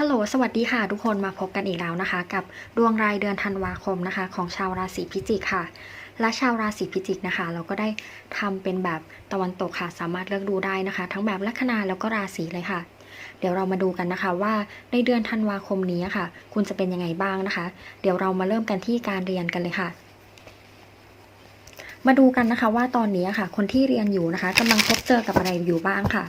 ฮัลโหล สวัสดีค่ะทุกคนมาพบกันอีกแล้วนะคะ กับดวงรายเดือนธันวาคมนะคะ ของชาวราศีพิจิกค่ะ และชาวราศีพิจิกนะคะ เราก็ได้ทำเป็นแบบตะวันตกค่ะ สามารถเลือกดูได้นะคะ ทั้งแบบลัคนาแล้วก็ราศีเลยค่ะ เดี๋ยวเรามาดูกันนะคะว่าในเดือนธันวาคมนี้ค่ะ คุณจะเป็นยังไงบ้างนะคะ เดี๋ยวเรามาเริ่มกันที่การเรียนกันเลยค่ะมาดูกันนะคะว่าตอนนี้ค่ะ คนที่เรียนอยู่นะคะกำลังพบเจอกับอะไรอยู่บ้างค่ะ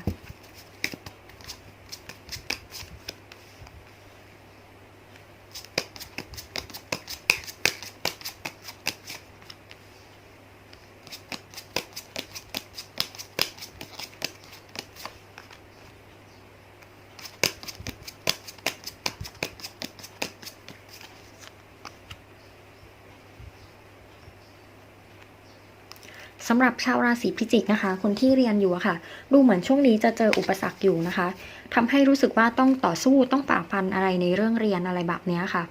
สำหรับชาวราศีพิจิกนะคะ คนที่เรียนอยู่ค่ะ ดูเหมือนช่วงนี้จะเจออุปสรรคอยู่นะคะทำให้รู้สึกว่าต้องต่อสู้ต้องฝ่าฟันอะไรในเรื่องเรียนอะไรแบบนี้ค่ะ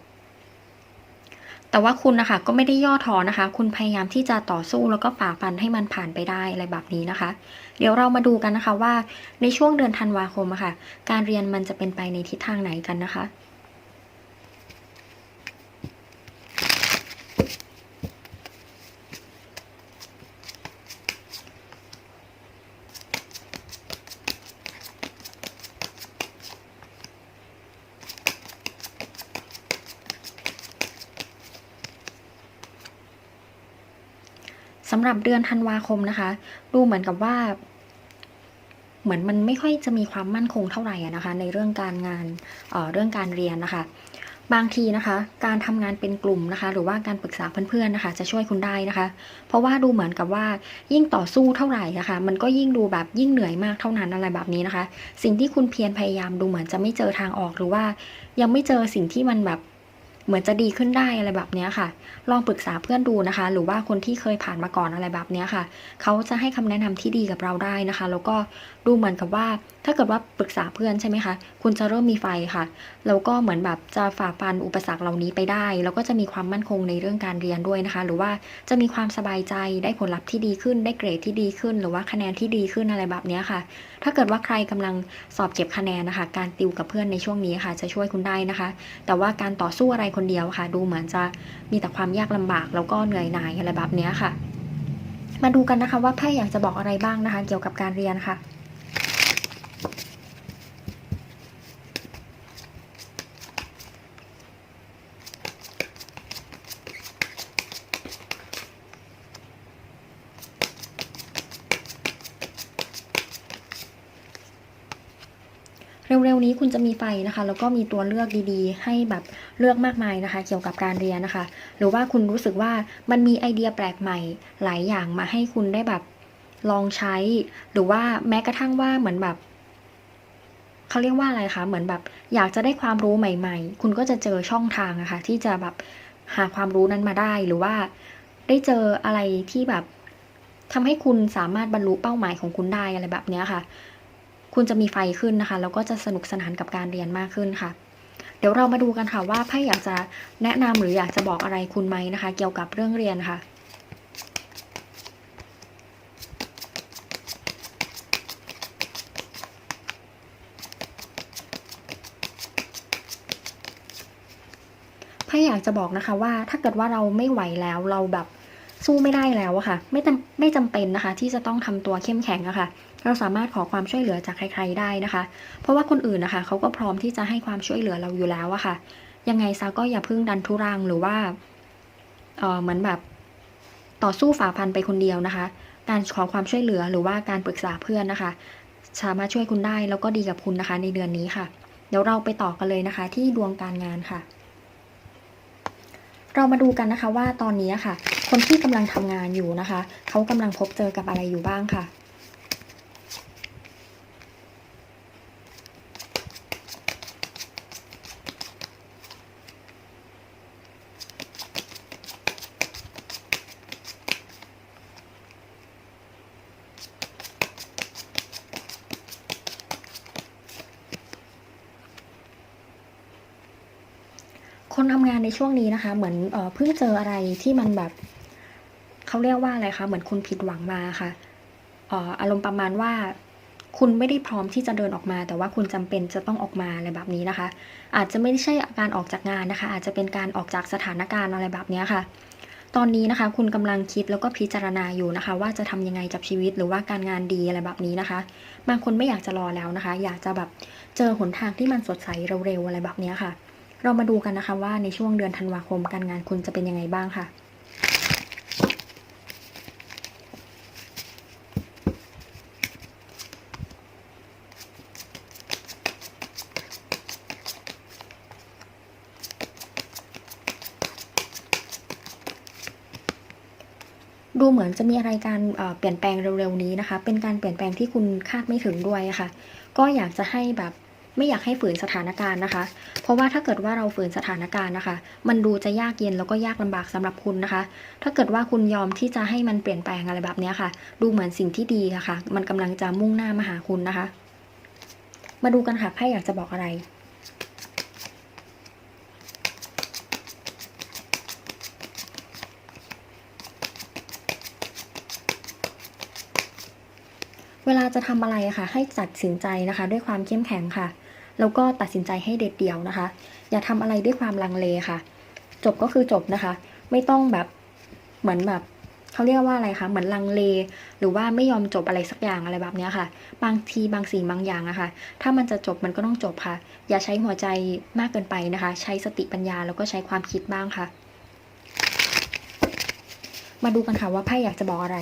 แต่ว่าคุณนะคะก็ไม่ได้ย่อท้อนะคะ คุณพยายามที่จะต่อสู้แล้วก็ฝ่าฟันให้มันผ่านไปได้อะไรแบบนี้นะคะ เดี๋ยวเรามาดูกันนะคะว่าในช่วงเดือนธันวาคมะค่ะ การเรียนมันจะเป็นไปในทิศทางไหนกันนะคะ หรับเดือนธันวาคมนะคะ ดูเหมือนกับว่า เหมือนมันไม่ค่อยจะมีความมั่นคงเท่าไหร่นะคะ ในเรื่องการงานเออเรื่องการเรียนนะคะ บางทีนะคะ การทำงานเป็นกลุ่มนะคะ หรือว่าการปรึกษาเพื่อนๆนะคะ จะช่วยคุณได้นะคะ เพราะว่าดูเหมือนกับว่ายิ่งต่อสู้เท่าไหร่นะคะ มันก็ยิ่งดูแบบยิ่งเหนื่อยมากเท่านั้นอะไรแบบนี้นะคะ สิ่งที่คุณเพียรพยายามดูเหมือนจะไม่เจอทางออกหรือว่า ยังไม่เจอสิ่งที่มันแบบ เหมือนจะดีขึ้นได้อะไรแบบนี้ค่ะ ลองปรึกษาเพื่อนดูนะคะ หรือว่าคนที่เคยผ่านมาก่อนอะไรแบบนี้ค่ะ เขาจะให้คำแนะนำที่ดีกับเราได้นะคะ แล้วก็ดูเหมือนกับว่า ถ้าเกิดว่าปรึกษาเพื่อนใช่ไหมคะ คุณจะเริ่มมีไฟค่ะ แล้วก็เหมือนแบบจะฝ่าฟันอุปสรรคเหล่านี้ไปได้ แล้วก็จะมีความมั่นคงในเรื่องการเรียนด้วยนะคะ หรือว่าจะมีความสบายใจ ได้ผลลัพธ์ที่ดีขึ้น ได้เกรดที่ดีขึ้น หรือว่าคะแนนที่ดีขึ้นอะไรแบบนี้ค่ะถ้าเกิดว่าใครกำลังสอบเก็บคะแนนนะคะ การติวกับเพื่อนในช่วงนี้ค่ะ จะช่วยคุณได้นะคะ แต่ว่าการต่อสู้อะไรคนเดียวค่ะ ดูเหมือนจะมีแต่ความยากลำบากแล้วก็เหนื่อยหน่ายอะไรแบบนี้ค่ะ มาดูกันนะคะว่าไพ่อยากจะบอกอะไรบ้างนะคะ เกี่ยวกับการเรียนค่ะ คุณจะมีไฟนะคะ แล้วก็มีตัวเลือกดีๆ ให้แบบเลือกมากมายนะคะ เกี่ยวกับการเรียนนะคะ หรือว่าคุณรู้สึกว่ามันมีไอเดียแปลกใหม่หลายอย่างมาให้คุณได้แบบลองใช้ หรือว่าแม้กระทั่งว่าเหมือนแบบเขาเรียกว่าอะไรคะ เหมือนแบบ อยากจะได้ความรู้ใหม่ๆ คุณก็จะเจอช่องทางอะคะ่ะที่จะแบบหาความรู้นั้นมาได้ หรือว่าได้เจออะไรที่แบบทำให้คุณสามารถบรรลุเป้าหมายของคุณได้อะไรแบบเนี้ยค่ะ คุณจะมีไฟขึ้นนะคะ แล้วก็จะสนุกสนานกับการเรียนมากขึ้นค่ะ เดี๋ยวเรามาดูกันค่ะว่าไพ่อยากจะแนะนำหรืออยากจะบอกอะไรคุณไหมนะคะ เกี่ยวกับเรื่องเรียนค่ะไพ่อยากจะบอกนะคะว่าถ้าเกิดว่าเราไม่ไหวแล้วเราแบบสู้ไม่ได้แล้วอะค่ะ ไม่จำไม่จำเป็นนะคะ ที่จะต้องทำตัวเข้มแข็งอะค่ะ เราสามารถขอความช่วยเหลือจากใครๆได้นะคะ เพราะว่าคนอื่นนะคะเขาก็พร้อมที่จะให้ความช่วยเหลือเราอยู่แล้วอะค่ะ ยังไงซะก็อย่าเพิ่งดันทุรังหรือว่าเออเหมือนแบบต่อสู้ฝ่าพันไปคนเดียวนะคะ การขอความช่วยเหลือหรือว่าการปรึกษาเพื่อนนะคะ สามารถช่วยคุณได้แล้วก็ดีกับคุณนะคะ ในเดือนนี้ค่ะ เดี๋ยวเราไปต่อกันเลยนะคะ ที่ดวงการงานค่ะ เรามาดูกันนะคะว่าตอนนี้ค่ะ คนที่กำลังทำงานอยู่นะคะ เขากำลังพบเจอกับอะไรอยู่บ้างค่ะ คนทำงานใน ช่วงนี้นะคะ เหมือนเพิ่งเจออะไรที่มันแบบเขาเรียกว่าอะไรคะเหมือนคุณผิดหวังมาค่ะเอ่ออารมณ์ประมาณว่าคุณไม่ได้พร้อมที่จะเดินออกมา แต่ว่าคุณจำเป็นจะต้องออกมาอะไรแบบนี้นะคะ อาจจะไม่ใช่การออกจากงานนะคะ อาจจะเป็นการออกจากสถานการณ์อะไรแบบนี้ค่ะ ตอนนี้นะคะ คุณกำลังคิดแล้วก็พิจารณาอยู่นะคะ ว่าจะทำยังไงกับชีวิตหรือว่าการงานดีอะไรแบบนี้นะคะบางคนไม่อยากจะรอแล้วนะคะ อยากจะแบบเจอหนทางที่มันสดใสเร็วๆอะไรแบบนี้ค่ะ เรามาดูกันนะคะว่าในช่วงเดือนธันวาคมการงานคุณจะเป็นยังไงบ้างค่ะดูเหมือนจะมีอะไรการเปลี่ยนแปลงเร็วๆนี้นะคะ เป็นการเปลี่ยนแปลงที่คุณคาดไม่ถึงด้วยะค่ะ ก็อยากจะให้แบบ ไม่อยากให้ฝืนสถานการณ์นะคะ เพราะว่าถ้าเกิดว่าเราฝืนสถานการณ์นะคะ มันดูจะยากเย็นแล้วก็ยากลำบากสำหรับคุณนะคะ ถ้าเกิดว่าคุณยอมที่จะให้มันเปลี่ยนแปลงอะไรแบบนี้ค่ะ ดูเหมือนสิ่งที่ดีะค่ะ มันกำลังจะมุ่งหน้ามาหาคุณนะคะ มาดูกันค่ะไพ่อยากจะบอกอะไรเวลาจะทำอะไรอะค่ะ ให้ตัดสินใจนะคะ ด้วยความเข้มแข็งค่ะ แล้วก็ตัดสินใจให้เด็ดเดี่ยวนะคะ อย่าทำอะไรด้วยความลังเลค่ะ จบก็คือจบนะคะ ไม่ต้องแบบเหมือนแบบเขาเรียกว่าอะไรคะเหมือนลังเล หรือว่าไม่ยอมจบอะไรสักอย่างอะไรแบบนี้ค่ะ บางทีบางสิ่งบางอย่างอะค่ะ ถ้ามันจะจบมันก็ต้องจบค่ะ อย่าใช้หัวใจมากเกินไปนะคะ ใช้สติปัญญาแล้วก็ใช้ความคิดบ้างค่ะ มาดูกันค่ะว่าไพ่อยากจะบอกอะไร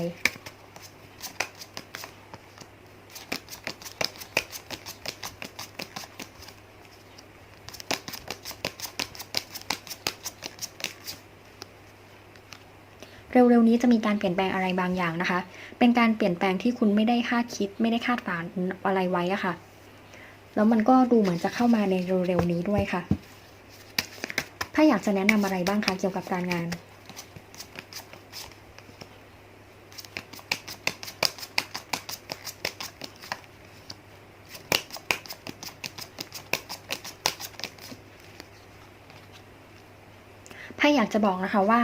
เร็วๆนี้จะมีการเปลี่ยนแปลงอะไรบางอย่างนะคะ เป็นการเปลี่ยนแปลงที่คุณไม่ได้คาดคิด ไม่ได้คาดฝันอะไรไว้อะค่ะ แล้วมันก็ดูเหมือนจะเข้ามาในเร็วๆนี้ด้วยค่ะ ถ้าอยากจะแนะนำอะไรบ้างคะเกี่ยวกับการงานไพ่อยากจะบอกนะคะว่า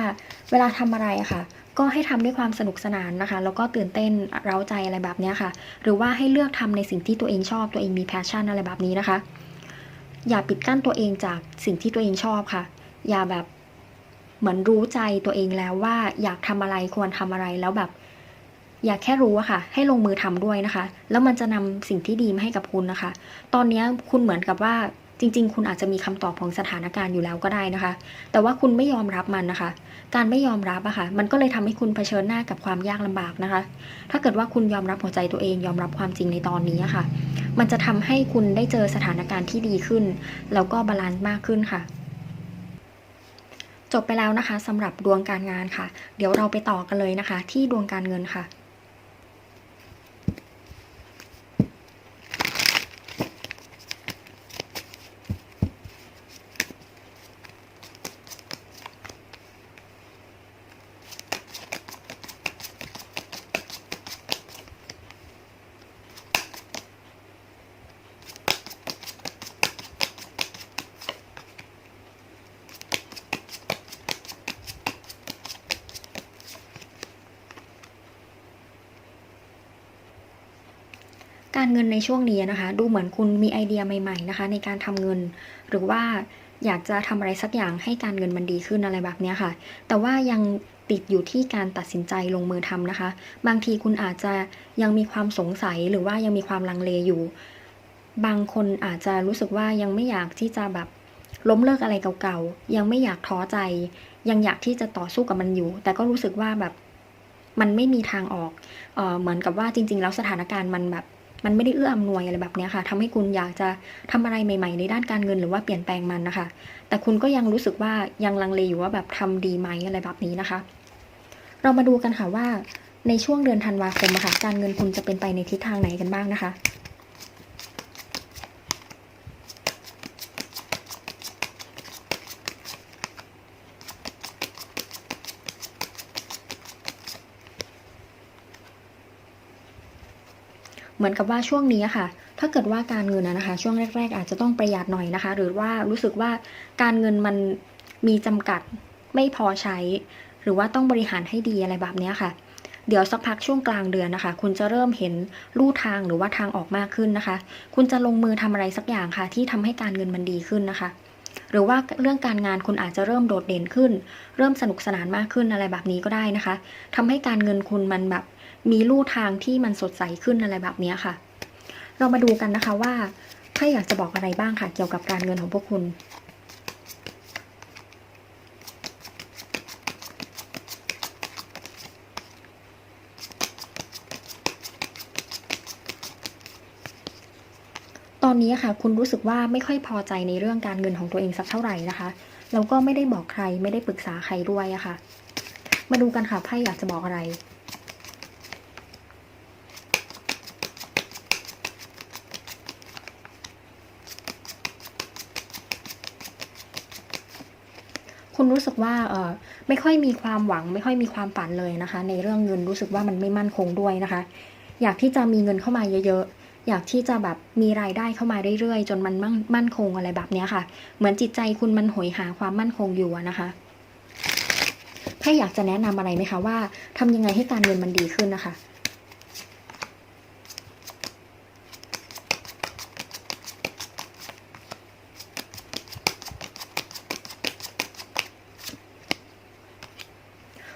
เวลาทำอะไรอะค่ะ ก็ให้ทำด้วยความสนุกสนานนะคะ แล้วก็ตื่นเต้นเร้าใจอะไรแบบเนี้ยค่ะ หรือว่าให้เลือกทำในสิ่งที่ตัวเองชอบตัวเองมีแพชชั่นอะไรแบบนี้นะคะ อย่าปิดกั้นตัวเองจากสิ่งที่ตัวเองชอบค่ะ อย่าแบบเหมือนรู้ใจตัวเองแล้วว่าอยากทำอะไรควรทำอะไรแล้วแบบ อย่าแค่รู้อะค่ะ ให้ลงมือทำด้วยนะคะ แล้วมันจะนำสิ่งที่ดีมาให้กับคุณนะคะ ตอนนี้คุณเหมือนกับว่า จริง ๆ คุณอาจจะมีคำตอบของสถานการณ์อยู่แล้วก็ได้นะคะ แต่ว่าคุณไม่ยอมรับมันนะคะ การไม่ยอมรับอะค่ะ มันก็เลยทำให้คุณเผชิญหน้ากับความยากลำบากนะคะ ถ้าเกิดว่าคุณยอมรับหัวใจตัวเองยอมรับความจริงในตอนนี้ะค่ะ มันจะทำให้คุณได้เจอสถานการณ์ที่ดีขึ้น แล้วก็บาลานซ์มากขึ้นค่ะจบไปแล้วนะคะสำหรับดวงการงานค่ะ เดี๋ยวเราไปต่อกันเลยนะคะ ที่ดวงการเงินค่ะ ช่วงนี้นะคะ ดูเหมือนคุณมีไอเดียใหม่ ๆนะคะ ในการทำเงิน หรือว่าอยากจะทำอะไรสักอย่างให้การเงินมันดีขึ้นอะไรแบบนี้ค่ะ แต่ว่ายังติดอยู่ที่การตัดสินใจลงมือทำนะคะ บางทีคุณอาจจะยังมีความสงสัยหรือว่ายังมีความลังเลอยู่ บางคนอาจจะรู้สึกว่ายังไม่อยากที่จะแบบล้มเลิกอะไรเก่าๆ ยังไม่อยากท้อใจ ยังอยากที่จะต่อสู้กับมันอยู่ แต่ก็รู้สึกว่าแบบมันไม่มีทางออกเออเหมือนกับว่าจริง ๆ แล้วสถานการณ์มันแบบ มันไม่ได้เอื้ออำนวยอะไรแบบนี้ค่ะทำให้คุณอยากจะทำอะไรใหม่ๆ ในด้านการเงินหรือว่าเปลี่ยนแปลงมันนะคะ แต่คุณก็ยังรู้สึกว่ายังลังเลอยู่ว่าแบบทำดีไหมอะไรแบบนี้นะคะ เรามาดูกันค่ะว่าในช่วงเดือนธันวาคมค่ะการเงินคุณจะเป็นไปในทิศทางไหนกันบ้างนะคะ เหมือนกับว่าช่วงนี้ค่ะ ถ้าเกิดว่าการเงินนะคะ ช่วงแรก ๆ อาจจะต้องประหยัดหน่อยนะคะ หรือว่ารู้สึกว่าการเงินมันมีจำกัดไม่พอใช้ หรือว่าต้องบริหารให้ดีอะไรแบบนี้ค่ะ เดี๋ยวสักพักช่วงกลางเดือนนะคะ คุณจะเริ่มเห็นลู่ทางหรือว่าทางออกมากขึ้นนะคะ คุณจะลงมือทำอะไรสักอย่างค่ะ ที่ทำให้การเงินมันดีขึ้นนะคะ หรือว่าเรื่องการงานคุณอาจจะเริ่มโดดเด่นขึ้น เริ่มสนุกสนานมากขึ้นอะไรแบบนี้ก็ได้นะคะทำให้การเงินคุณมันแบบ มีลู่ทางที่มันสดใสขึ้นอะไรแบบนี้ค่ะ เรามาดูกันนะคะว่าถ้าอยากจะบอกอะไรบ้างค่ะ เกี่ยวกับการเงินของพวกคุณตอนนี้ค่ะคุณรู้สึกว่าไม่ค่อยพอใจในเรื่องการเงินของตัวเองสักเท่าไหร่นะคะแล้วก็ไม่ได้บอกใครไม่ได้ปรึกษาใครด้วยอะค่ะ มาดูกันค่ะไพ่อยากจะบอกอะไร คุณรู้สึกว่าเออไม่ค่อยมีความหวัง ไม่ค่อยมีความฝันเลยนะคะ ในเรื่องเงินรู้สึกว่ามันไม่มั่นคงด้วยนะคะ อยากที่จะมีเงินเข้ามาเยอะๆ อยากที่จะแบบมีรายได้เข้ามาเรื่อยๆ จนมันมั่นมั่นคงอะไรแบบเนี้ยค่ะ เหมือนจิตใจคุณมันโหยหาความมั่นคงอยู่นะคะถ้าอยากจะแนะนำอะไรไหมคะว่าทำยังไงให้การเงินมันดีขึ้นนะคะ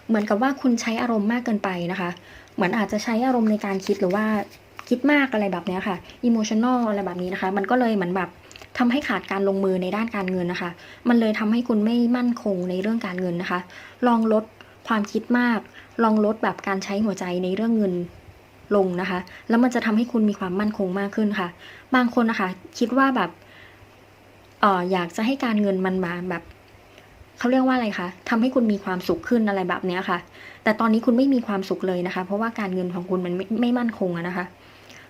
เหมือนกับว่าคุณใช้อารมณ์มากเกินไปนะคะ เหมือนอาจจะใช้อารมณ์ในการคิดหรือว่าคิดมากอะไรแบบนี้ค่ะ emotional อะไรแบบนี้นะคะ มันก็เลยเหมือนแบบทำให้ขาดการลงมือในด้านการเงินนะคะ มันเลยทำให้คุณไม่มั่นคงในเรื่องการเงินนะคะ ลองลดความคิดมาก ลองลดแบบการใช้หัวใจในเรื่องเงินลงนะคะ แล้วมันจะทำให้คุณมีความมั่นคงมากขึ้นค่ะ บางคนนะคะ คิดว่าแบบเอออยากจะให้การเงินมันมาแบบ เขาเรียกว่าอะไรคะทำให้คุณมีความสุขขึ้นอะไรแบบเนี้ยค่ะ แต่ตอนนี้คุณไม่มีความสุขเลยนะคะ เพราะว่าการเงินของคุณมันไม่ไม่มั่นคงนะคะ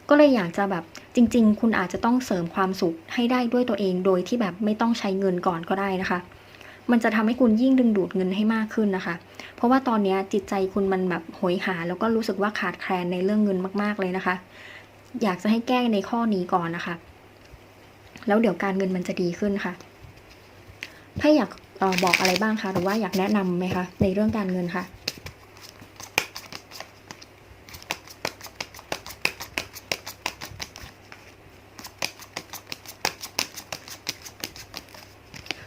ก็เลยอยากจะแบบจริง ๆ คุณอาจจะต้องเสริมความสุขให้ได้ด้วยตัวเองโดยที่แบบไม่ต้องใช้เงินก่อนก็ได้นะคะ มันจะทำให้คุณยิ่งดึงดูดเงินให้มากขึ้นนะคะ เพราะว่าตอนนี้จิตใจคุณมันแบบหยหา แล้วก็รู้สึกว่าขาดแคลนในเรื่องเงินมากๆเลยนะคะ อยากจะให้แก้ในข้อนี้ก่อนนะคะ แล้วเดี๋ยวการเงินมันจะดีขึ้นค่ะถ้าอยาก ออบอกอะไรบ้างคะหรือว่าอยากแนะนำไหมคะในเรื่องการเงินค่ะ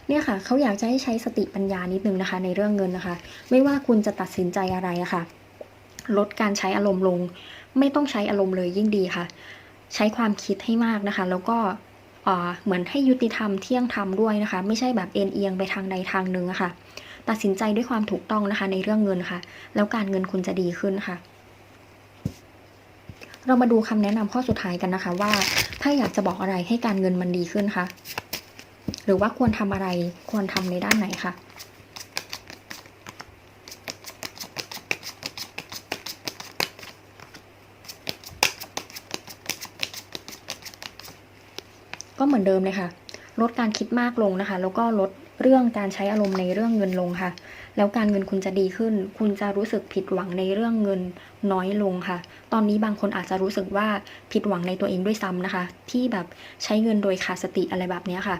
เนี่ยค่ะเขาอยากจะให้ใช้สติปัญญานิดนึงนะคะ ในเรื่องเงินนะคะ ไม่ว่าคุณจะตัดสินใจอะไรอะค่ะ ลดการใช้อารมณ์ลง ไม่ต้องใช้อารมณ์เลยยิ่งดีค่ะ ใช้ความคิดให้มากนะคะ แล้วก็ เหมือนให้ยุติธรรมเที่ยงธรรมด้วยนะคะ ไม่ใช่แบบเอ็นเอียงไปทางใดทางหนึ่งะค่ะ ตัดสินใจด้วยความถูกต้องนะคะในเรื่องเงินค่ะ แล้วการเงินคุณจะดีขึ้นค่ะ เรามาดูคำแนะนำข้อสุดท้ายกันนะคะ ว่าถ้าอยากจะบอกอะไรให้การเงินมันดีขึ้นคะหรือว่าควรทำอะไรควรทำในด้านไหนคะ ก็เหมือนเดิมเลยค่ะ ลดการคิดมากลงนะคะ แล้วก็ลดเรื่องการใช้อารมณ์ในเรื่องเงินลงค่ะ แล้วการเงินคุณจะดีขึ้น คุณจะรู้สึกผิดหวังในเรื่องเงินน้อยลงค่ะ ตอนนี้บางคนอาจจะรู้สึกว่าผิดหวังในตัวเองด้วยซ้ำนะคะ ที่แบบใช้เงินโดยขาดสติอะไรแบบนี้ค่ะ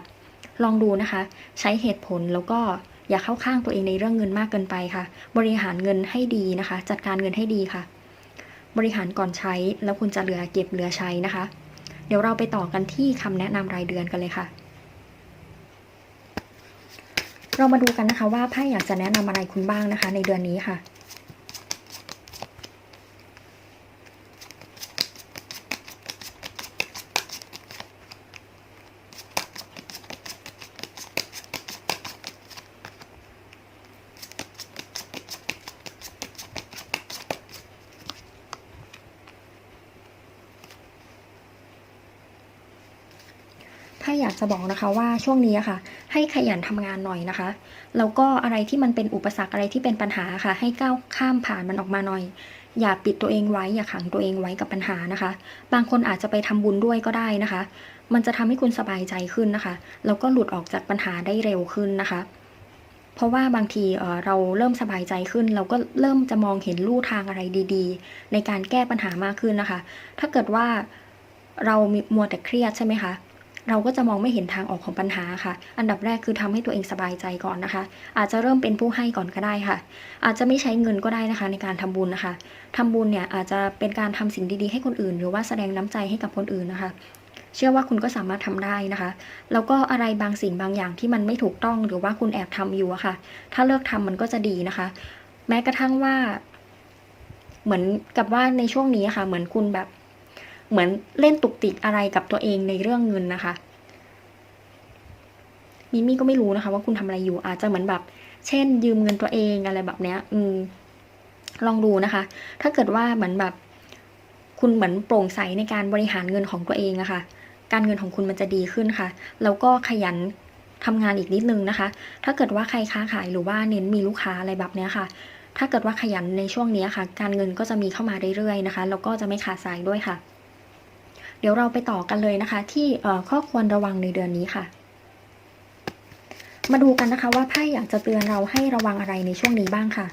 ลองดูนะคะ ใช้เหตุผลแล้วก็อย่าเข้าข้างตัวเองในเรื่องเงินมากเกินไปค่ะ บริหารเงินให้ดีนะคะ จัดการเงินให้ดีค่ะ บริหารก่อนใช้แล้วคุณจะเหลือเก็บเหลือใช้นะคะ เดี๋ยวเราไปต่อกันที่คำแนะนำรายเดือนกันเลยค่ะ เรามาดูกันนะคะว่าไพ่อยากจะแนะนำอะไรคุณบ้างนะคะ ในเดือนนี้ค่ะ จะบอกนะคะว่าช่วงนี้ค่ะ ให้ขยันทำงานหน่อยนะคะแล้วก็อะไรที่มันเป็นอุปสรรคอะไรที่เป็นปัญหาค่ะ ให้ก้าวข้ามผ่านมันออกมาหน่อย อย่าปิดตัวเองไว้ อย่าขังตัวเองไว้กับปัญหานะคะ บางคนอาจจะไปทำบุญด้วยก็ได้นะคะ มันจะทำให้คุณสบายใจขึ้นนะคะแล้วก็หลุดออกจากปัญหาได้เร็วขึ้นนะคะเพราะว่าบางทีเอ่อเราเริ่มสบายใจขึ้น เราก็เริ่มจะมองเห็นลู่ทางอะไรดี ๆ ในการแก้ปัญหามากขึ้นนะคะ ถ้าเกิดว่าเรามีมัวแต่เครียดใช่ไหมคะ เราก็จะมองไม่เห็นทางออกของปัญหาค่ะ อันดับแรกคือทำให้ตัวเองสบายใจก่อนนะคะ อาจจะเริ่มเป็นผู้ให้ก่อนก็ได้ค่ะ อาจจะไม่ใช้เงินก็ได้นะคะในการทำบุญนะคะทำบุญเนี่ยอาจจะเป็นการทำสิ่งดีๆให้คนอื่น หรือว่าแสดงน้ำใจให้กับคนอื่นนะคะเชื่อว่าคุณก็สามารถทำได้นะคะ แล้วก็อะไรบางสิ่งบางอย่างที่มันไม่ถูกต้องหรือว่าคุณแอบทำอยู่อะค่ะ ถ้าเลิกทำมันก็จะดีนะคะ แม้กระทั่งว่า เหมือนกับว่าในช่วงนี้ค่ะ เหมือนคุณแบบ เหมือนเล่นตุกติกอะไรกับตัวเองในเรื่องเงินนะคะมิมี่ก็ไม่รู้นะคะ ว่าคุณทำอะไรอยู่อาจจะเหมือนแบบ เช่น ยืมเงินตัวเองอะไรแบบเนี้ย อืม ลองดูนะคะ ถ้าเกิดว่าเหมือนแบบ คุณเหมือนโปร่งใสในการบริหารเงินของตัวเองอะค่ะ การเงินของคุณมันจะดีขึ้นค่ะ แล้วก็ขยันทำงานอีกนิดนึงนะคะ ถ้าเกิดว่าใครค้าขายหรือว่าเน้นมีลูกค้าอะไรแบบเนี้ยค่ะ ถ้าเกิดว่าขยันในช่วงนี้ค่ะ การเงินก็จะมีเข้ามาเรื่อยๆนะคะ แล้วก็จะไม่ขาดสายด้วยค่ะ เดี๋ยวเราไปต่อกันเลยนะคะ ที่ข้อควรระวังในเดือนนี้ค่ะ มาดูกันนะคะว่าไพ่อยากจะเตือนเราให้ระวังอะไรในช่วงนี้บ้างค่ะ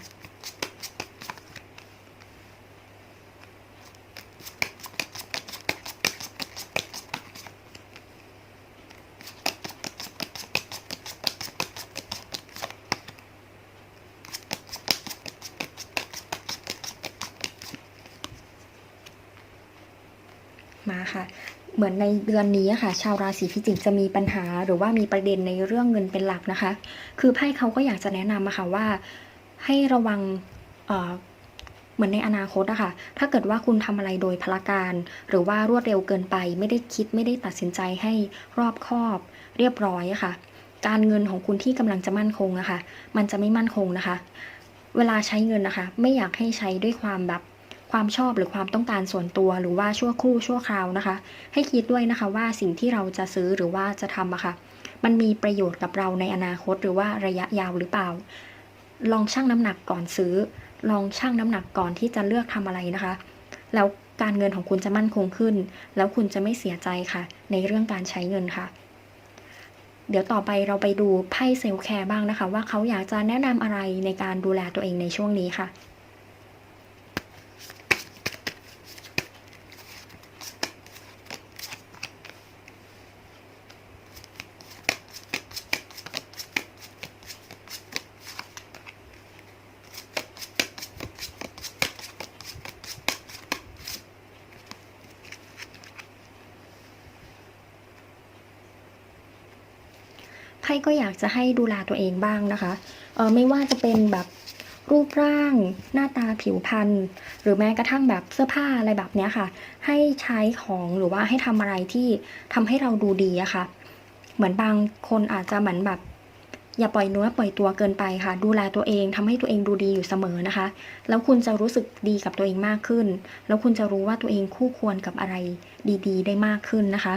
มาค่ะ เหมือน ในเดือนนี้ค่ะ ชาวราศีพิจิกจะมีปัญหาหรือว่ามีประเด็นในเรื่องเงินเป็นหลักนะคะ คือไพ่เขาก็อยากจะแนะนำอะค่ะว่าให้ระวังเหมือนในอนาคตอะค่ะ ถ้าเกิดว่าคุณทำอะไรโดยพละการ หรือว่ารวดเร็วเกินไป ไม่ได้คิดไม่ได้ตัดสินใจให้รอบคอบ เรียบร้อยอะค่ะ การเงินของคุณที่กำลังจะมั่นคงอะค่ะ มันจะไม่มั่นคงนะคะ เวลาใช้เงินนะคะ ไม่อยากให้ใช้ด้วยความแบบ ความชอบหรือความต้องการส่วนตัว หรือว่าชั่วครู่ชั่วคราวนะคะ ให้คิดด้วยนะคะว่าสิ่งที่เราจะซื้อหรือว่าจะทำอะคะ่ะ มันมีประโยชน์กับเราในอนาคตหรือว่าระยะยาวหรือเปล่า ลองชั่งน้ำหนักก่อนซื้อ ลองชั่งน้ำหนักก่อนที่จะเลือกทำอะไรนะคะ แล้วการเงินของคุณจะมั่นคงขึ้น แล้วคุณจะไม่เสียใจค่ะ ในเรื่องการใช้เงินค่ะเดี๋ยวต่อไปเราไปดูไพ่เซลแคร์บ้างนะคะ ว่าเขาอยากจะแนะนำอะไรในการดูแลตัวเองในช่วงนี้ค่ะ ไพ่ก็อยากจะให้ดูแลตัวเองบ้างนะคะเออไม่ว่าจะเป็นแบบรูปร่างหน้าตาผิวพรรณหรือแม้กระทั่งแบบเสื้อผ้าอะไรแบบนี้ค่ะ ให้ใช้ของหรือว่าให้ทำอะไรที่ทำให้เราดูดีอะค่ะ เหมือนบางคนอาจจะเหมือนแบบ อย่าปล่อยเนื้อปล่อยตัวเกินไปค่ะ ดูแลตัวเองทำให้ตัวเองดูดีอยู่เสมอนะคะ แล้วคุณจะรู้สึกดีกับตัวเองมากขึ้น แล้วคุณจะรู้ว่าตัวเองคู่ควรกับอะไรดี ๆ ได้มากขึ้นนะคะ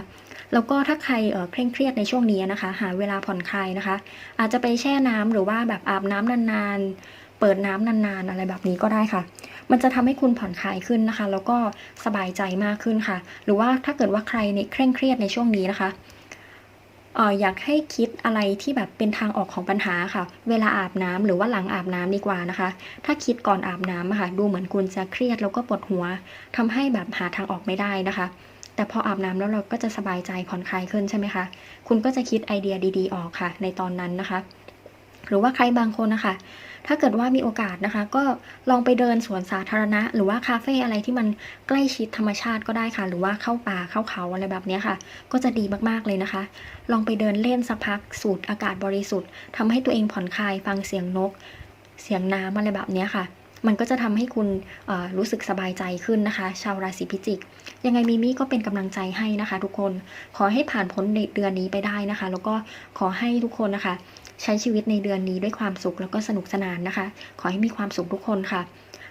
แล้วก็ถ้าใครเคร่งเครียดในช่วงนี้นะคะ หาเวลาผ่อนคลายนะคะ อาจจะไปแช่น้ำหรือว่าแบบอาบน้ำนานๆ เปิดน้ำนานๆ อะไรแบบนี้ก็ได้ค่ะมันจะทำให้คุณผ่อนคลายขึ้นนะคะ แล้วก็สบายใจมากขึ้นค่ะ หรือว่าถ้าเกิดว่าใครในเคร่งเครียดในช่วงนี้นะคะ อออยากให้คิดอะไรที่แบบเป็นทางออกของปัญหาค่ะ เวลาอาบน้ำหรือว่าหลังอาบน้ำดีกว่านะคะ ถ้าคิดก่อนอาบน้ำค่ะ ดูเหมือนคุณจะเครียดแล้วก็ปวดหัวทำให้แบบหาทางออกไม่ได้นะคะ แต่พออาบน้ำแล้วเราก็จะสบายใจผ่อนคลายขึ้นใช่ไหมคะ คุณก็จะคิดไอเดียดีๆ ออกค่ะ ในตอนนั้นนะคะ หรือว่าใครบางคนนะคะ ถ้าเกิดว่ามีโอกาสนะคะ ก็ลองไปเดินสวนสาธารณะ หรือว่าคาเฟ่อะไรที่มันใกล้ชิดธรรมชาติก็ได้ค่ะ หรือว่าเข้าป่าเข้าเขาอะไรแบบนี้ค่ะ ก็จะดีมากๆเลยนะคะ ลองไปเดินเล่นสักพักสูดอากาศบริสุทธิ์ทำให้ตัวเองผ่อนคลายฟังเสียงนก เสียงน้ำอะไรแบบนี้ค่ะมันก็จะทำให้คุณรู้สึกสบายใจขึ้นนะคะ ชาวราศีพิจิก ยังไงมิมี่ก็เป็นกำลังใจให้นะคะ ทุกคนขอให้ผ่านพ้นเดือนนี้ไปได้นะคะ แล้วก็ขอให้ทุกคนนะคะ ใช้ชีวิตในเดือนนี้ด้วยความสุขแล้วก็สนุกสนานนะคะ ขอให้มีความสุขทุกคนค่ะ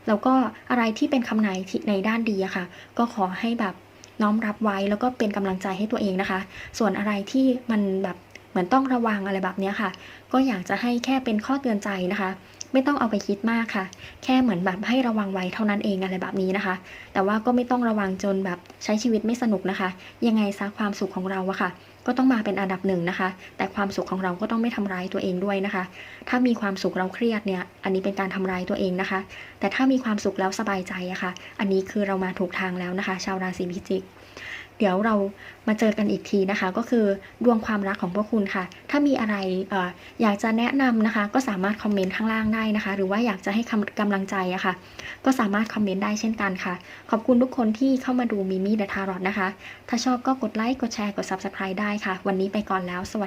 แล้วก็อะไรที่เป็นคำไหนในด้านดีอะค่ะ ก็ขอให้แบบน้อมรับไว้แล้วก็เป็นกำลังใจให้ตัวเองนะคะ ส่วนอะไรที่มันแบบเหมือนต้องระวังอะไรแบบนี้ค่ะ ก็อยากจะให้แค่เป็นข้อเตือนใจนะคะ ไม่ต้องเอาไปคิดมากค่ะ แค่เหมือนแบบให้ระวังไว้เท่านั้นเองอะไรแบบนี้นะคะ แต่ว่าก็ไม่ต้องระวังจนแบบใช้ชีวิตไม่สนุกนะคะ ยังไงซะความสุขของเราอะค่ะ ก็ต้องมาเป็นอันดับหนึ่งนะคะ แต่ความสุขของเราก็ต้องไม่ทำร้ายตัวเองด้วยนะคะ ถ้ามีความสุขเราเครียดเนี่ย อันนี้เป็นการทำร้ายตัวเองนะคะ แต่ถ้ามีความสุขแล้วสบายใจอะค่ะ อันนี้คือเรามาถูกทางแล้วนะคะ ชาวราศีพิจิก เดี๋ยวเรามาเจอกันอีกทีนะคะ ก็คือดวงความรักของพวกคุณค่ะ ถ้ามีอะไรออยากจะแนะนำนะคะ ก็สามารถคอมเมนต์ข้างล่างได้นะคะ หรือว่าอยากจะให้คำกำลังใจอะค่ะ ก็สามารถคอมเมนต์ได้เช่นกันค่ะ ขอบคุณทุกคนที่เข้ามาดูมิมี่เดอะทารอตนะคะ ถ้าชอบก็กดไลค์กดแชร์กด Subscribe ได้ค่ะ วันนี้ไปก่อนแล้ว สวัสดี